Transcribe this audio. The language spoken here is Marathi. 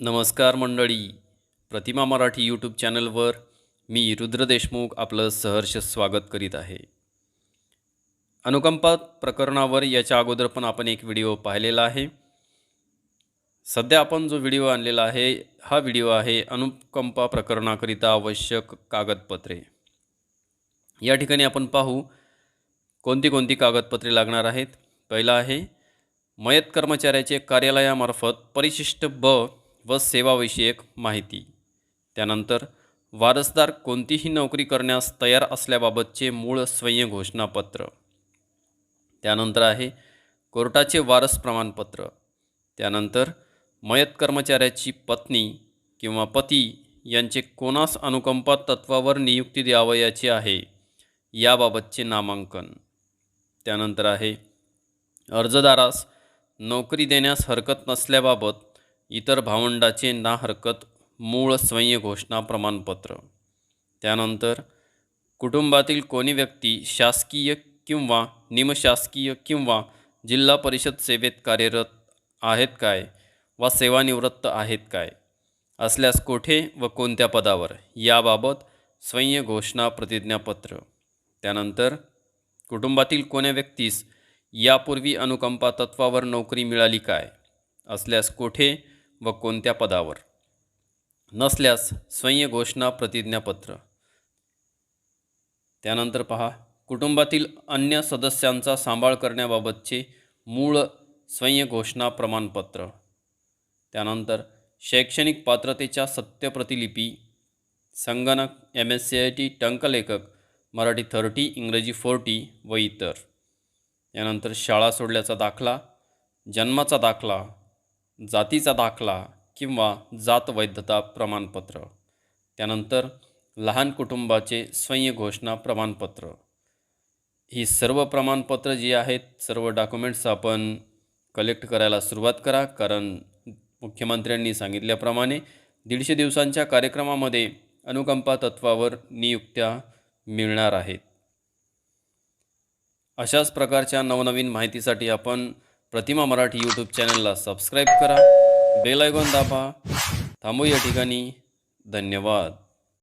नमस्कार मंडळी. प्रतिमा मराठी यूट्यूब चॅनलवर मी रुद्र देशमुख आपलं सहर्ष स्वागत करीत आहे. अनुकंपा प्रकरणावर याच्या अगोदर पण आपण एक व्हिडिओ पाहिलेला आहे. सध्या आपण जो व्हिडिओ आणलेला आहे हा व्हिडिओ आहे अनुकंपा प्रकरणाकरिता आवश्यक कागदपत्रे. या ठिकाणी आपण पाहू कोणती कोणती कागदपत्रे लागणार आहेत. पहिलं आहे मयत कर्मचाऱ्याचे कार्यालयामार्फत परिशिष्ट ब व सेवाविषयक माहिती. त्यानंतर वारसदार कोणतीही नोकरी करण्यास तयार असल्याबाबतचे मूळ स्वयं घोषणापत्र त्यानंतर आहे कोर्टाचे वारस प्रमाणपत्र. त्यानंतर मयत कर्मचाऱ्याची पत्नी किंवा पती यांचे कोणास अनुकंपा तत्वावर नियुक्ती द्यावयाची आहे याबाबतचे नामांकन. त्यानंतर आहे अर्जदारास नोकरी देण्यास हरकत नसल्याबाबत इतर भावंडाचे ना हरकत मूळ स्वयं घोषणा प्रमाणपत्र. त्यानंतर कुटुंबातील कोणी व्यक्ती शासकीय किंवा निमशासकीय किंवा जिल्हा परिषद सेवेत कार्यरत आहेत काय वा सेवानिवृत्त आहेत काय असल्यास कोठे व कोणत्या पदावर? याबाबत स्वयं घोषणा प्रतिज्ञापत्र. त्यानंतर कुटुंबातील कोण्या व्यक्तीस यापूर्वी अनुकंपा तत्वावर नोकरी मिळाली काय? असल्यास कोठे व कोणत्या पदावर? नसल्यास स्वयं घोषणा प्रतिज्ञापत्र. त्यानंतर पहा कुटुंबातील अन्य सदस्यांचा सांभाळ करण्याबाबतचे मूळ स्वयं घोषणा प्रमाणपत्र. त्यानंतर शैक्षणिक पात्रतेच्या सत्यप्रतिलिपी संगणक M S C I T टंकलेखक Marathi thirty इंग्रजी फोर्टी व इतर. यानंतर शाळा सोडल्याचा दाखला जन्माचा दाखला जातीचा दाखला किंवा जात वैधता प्रमाणपत्र. त्यानंतर लहान कुटुंबाचे स्वयं घोषणा प्रमाणपत्र. ही सर्व प्रमाणपत्र जी आहेत सर्व डॉक्युमेंट्स आपण कलेक्ट करायला सुरुवात करा. कारण मुख्यमंत्र्यांनी सांगितल्याप्रमाणे दीडशे दिवसांच्या कार्यक्रमामध्ये अनुकंपा तत्वावर नियुक्त्या मिळणार आहेत. अशाच प्रकारच्या नवनवीन माहितीसाठी आपण प्रतिमा मराठी यूट्यूब चॅनलला सबस्क्राईब करा. बेल आयकॉन दाबा. थांबू या ठिकाणी. धन्यवाद.